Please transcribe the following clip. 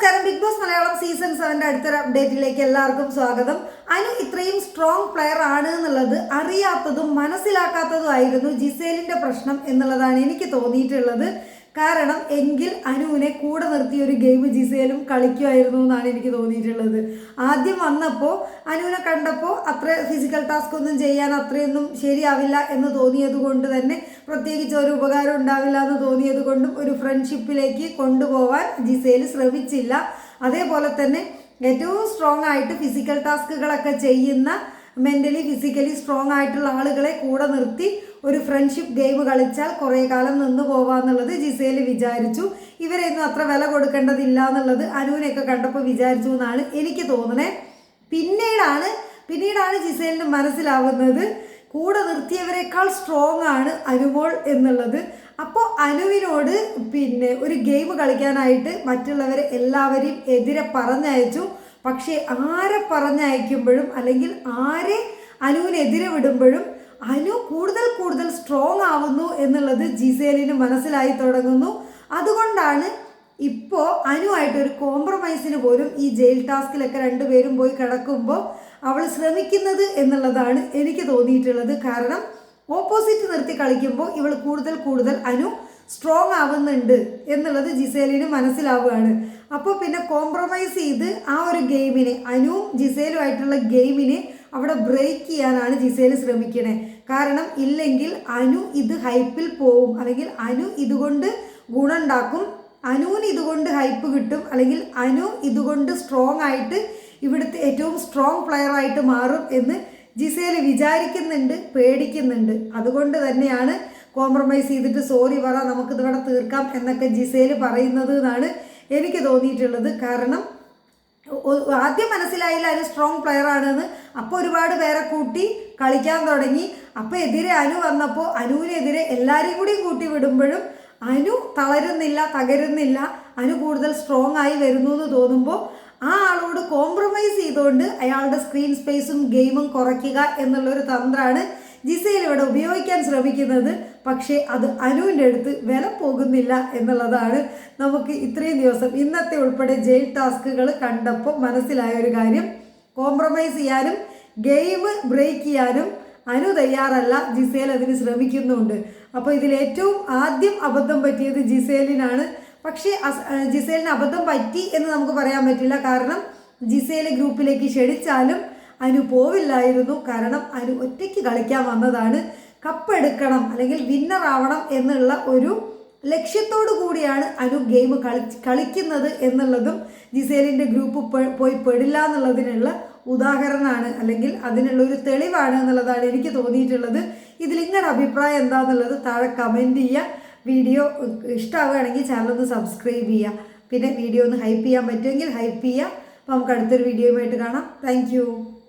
നമസ്കാരം. Big boss Malayalam season സെവന്റെ അടുത്തൊരു അപ്ഡേറ്റിലേക്ക് എല്ലാവർക്കും സ്വാഗതം. അനു ഇത്രയും സ്ട്രോങ് പ്ലെയർ ആണ് എന്നുള്ളത് അറിയാത്തതും മനസ്സിലാക്കാത്തതും ആയിരുന്നു ജിസേലിന്റെ പ്രശ്നം എന്നുള്ളതാണ് എനിക്ക് തോന്നിയിട്ടുള്ളത്. കാരണം എങ്കിൽ അനുവിനെ കൂടെ നിർത്തി ഒരു ഗെയിം ജിസയിലും കളിക്കുമായിരുന്നു എന്നാണ് എനിക്ക് തോന്നിയിട്ടുള്ളത്. ആദ്യം വന്നപ്പോൾ അനുവിനെ കണ്ടപ്പോൾ അത്ര ഫിസിക്കൽ ടാസ്ക് ഒന്നും ചെയ്യാൻ അത്രയൊന്നും ശരിയാവില്ല എന്ന് തോന്നിയത് കൊണ്ട് തന്നെ പ്രത്യേകിച്ച് ഒരു ഉപകാരം ഉണ്ടാവില്ല എന്ന് തോന്നിയത് കൊണ്ടും ഒരു ഫ്രണ്ട്ഷിപ്പിലേക്ക് കൊണ്ടുപോകാൻ ജിസയിൽ ശ്രമിച്ചില്ല. അതേപോലെ തന്നെ ഏറ്റവും സ്ട്രോങ് ആയിട്ട് ഫിസിക്കൽ ടാസ്കുകളൊക്കെ ചെയ്യുന്ന മെന്റലി ഫിസിക്കലി സ്ട്രോങ് ആയിട്ടുള്ള ആളുകളെ കൂടെ നിർത്തി ഒരു ഫ്രണ്ട്ഷിപ്പ് ഗെയിം കളിച്ചാൽ കുറേ കാലം നിന്ന് പോവാന്നുള്ളത് ജിസേൽ വിചാരിച്ചു. ഇവരെയൊന്നും അത്ര വില കൊടുക്കേണ്ടതില്ല എന്നുള്ളത് അനുവിനെയൊക്കെ കണ്ടപ്പോൾ വിചാരിച്ചു എന്നാണ് എനിക്ക് തോന്നണേ. പിന്നീടാണ് പിന്നീടാണ് ജിസേലിന് മനസ്സിലാവുന്നത് കൂടെ നിർത്തിയവരെക്കാൾ സ്ട്രോങ് ആണ് അനുമോൾ എന്നുള്ളത്. അപ്പോൾ അനുവിനോട് പിന്നെ ഒരു ഗെയിം കളിക്കാനായിട്ട് മറ്റുള്ളവരെ എല്ലാവരെയും എതിരെ പറഞ്ഞയച്ചു. പക്ഷേ ആരെ പറഞ്ഞയക്കുമ്പോഴും അല്ലെങ്കിൽ ആരെ അനുവിനെതിരെ വിടുമ്പോഴും അനു കൂടുതൽ കൂടുതൽ സ്ട്രോങ് ആവുന്നു എന്നുള്ളത് ജിസേലിന് മനസ്സിലായി തുടങ്ങുന്നു. അതുകൊണ്ടാണ് ഇപ്പോൾ അനുവായിട്ട് ഒരു കോംപ്രമൈസിന് പോലും ഈ ജയിൽ ടാസ്കിലൊക്കെ രണ്ടുപേരും പോയി കിടക്കുമ്പോൾ അവൾ ശ്രമിക്കുന്നത് എന്നുള്ളതാണ് എനിക്ക് തോന്നിയിട്ടുള്ളത്. കാരണം ഓപ്പോസിറ്റ് നിർത്തി കളിക്കുമ്പോൾ ഇവൾ കൂടുതൽ കൂടുതൽ അനു സ്ട്രോങ് ആവുന്നുണ്ട് എന്നുള്ളത് ജിസേലിന് മനസ്സിലാവുകയാണ്. അപ്പോൾ പിന്നെ കോംപ്രമൈസ് ചെയ്ത് ആ ഒരു ഗെയിമിനെ അനുവും ജിസേലുമായിട്ടുള്ള ഗെയിമിനെ അവിടെ ബ്രേക്ക് ചെയ്യാനാണ് ജിസേൽ ശ്രമിക്കണേ. കാരണം ഇല്ലെങ്കിൽ അനു ഇത് ഹൈപ്പിൽ പോവും. അല്ലെങ്കിൽ അനു ഇതുകൊണ്ട് ഗുണമുണ്ടാക്കും. അനുവിന് ഇതുകൊണ്ട് ഹൈപ്പ് കിട്ടും. അല്ലെങ്കിൽ അനു ഇതുകൊണ്ട് സ്ട്രോങ് ആയിട്ട് ഇവിടുത്തെ ഏറ്റവും സ്ട്രോങ് പ്ലെയർ ആയിട്ട് മാറും എന്ന് ജിസേൽ വിചാരിക്കുന്നുണ്ട് പേടിക്കുന്നുണ്ട്. അതുകൊണ്ട് തന്നെയാണ് കോംപ്രമൈസ് ചെയ്തിട്ട് സോറി പറ നമുക്കിതിവിടെ തീർക്കാം എന്നൊക്കെ ജിസേൽ പറയുന്നത് എന്നാണ് എനിക്ക് തോന്നിയിട്ടുള്ളത്. കാരണം ആദ്യം മനസ്സിലായില്ല ഒരു സ്ട്രോങ് പ്ലെയർ ആണെന്ന്. അപ്പോൾ ഒരുപാട് പേരെ കൂട്ടി കളിക്കാൻ തുടങ്ങി. അപ്പോൾ എതിരെ അനു വന്നപ്പോൾ അനുവിനെതിരെ എല്ലാവരെയും കൂടി കൂട്ടി വിടുമ്പോഴും അനു തളരുന്നില്ല തകരുന്നില്ല. അനു കൂടുതൽ സ്ട്രോങ് ആയി വരുന്നു എന്ന് തോന്നുമ്പോൾ ആ ആളോട് കോംപ്രമൈസ് ചെയ്തുകൊണ്ട് അയാളുടെ സ്ക്രീൻ സ്പേസും ഗെയിമും കുറയ്ക്കുക എന്നുള്ളൊരു തന്ത്രമാണ് ജിസയിൽ ഇവിടെ ഉപയോഗിക്കാൻ ശ്രമിക്കുന്നത്. പക്ഷേ അത് അനുവിന്റെ അടുത്ത് വില പോകുന്നില്ല എന്നുള്ളതാണ് നമുക്ക് ഇത്രയും ദിവസം ഇന്നത്തെ ഉൾപ്പെടെ ജയിൽ ടാസ്കുകൾ കണ്ടപ്പോൾ മനസ്സിലായ ഒരു കാര്യം. കോംപ്രമൈസ് ചെയ്യാനും ഗെയിം ബ്രേക്ക് ചെയ്യാനും അനു തയ്യാറല്ല ജിസേൽ അതിന് ശ്രമിക്കുന്നുണ്ട്. അപ്പോൾ ഇതിൽ ഏറ്റവും ആദ്യം അബദ്ധം പറ്റിയത് ജിസേലിനാണ്. പക്ഷേ ജിസേലിന് അബദ്ധം പറ്റി എന്ന് നമുക്ക് പറയാൻ പറ്റില്ല. കാരണം ജിസേൽ ഗ്രൂപ്പിലേക്ക് ക്ഷണിച്ചാലും അനു പോവില്ലായിരുന്നു കാരണം അനു ഒറ്റയ്ക്ക് കളിക്കാൻ വന്നതാണ്. കപ്പെടുക്കണം അല്ലെങ്കിൽ വിന്നർ ആവണം എന്നുള്ള ഒരു ലക്ഷ്യത്തോടു കൂടിയാണ് അനു ഗെയിം കളി കളിക്കുന്നത് എന്നുള്ളതും ജിസേലിന്റെ ഗ്രൂപ്പ് പോയി പെടില്ല എന്നുള്ളതിനുള്ള ഉദാഹരണമാണ് അല്ലെങ്കിൽ അതിനുള്ള ഒരു തെളിവാണ് എന്നുള്ളതാണ് എനിക്ക് തോന്നിയിട്ടുള്ളത്. ഇതിൽ നിങ്ങളുടെ അഭിപ്രായം എന്താണെന്നുള്ളത് താഴെ കമന്റ് ചെയ്യുക. വീഡിയോ ഇഷ്ടമാവുകയാണെങ്കിൽ ചാനൽ ഒന്ന് സബ്സ്ക്രൈബ് ചെയ്യുക. പിന്നെ വീഡിയോ ഒന്ന് ഹൈപ്പ് ചെയ്യാൻ പറ്റുമെങ്കിൽ ഹൈപ്പ് ചെയ്യുക. അപ്പോൾ നമുക്ക് അടുത്തൊരു വീഡിയോയുമായിട്ട് കാണാം. താങ്ക്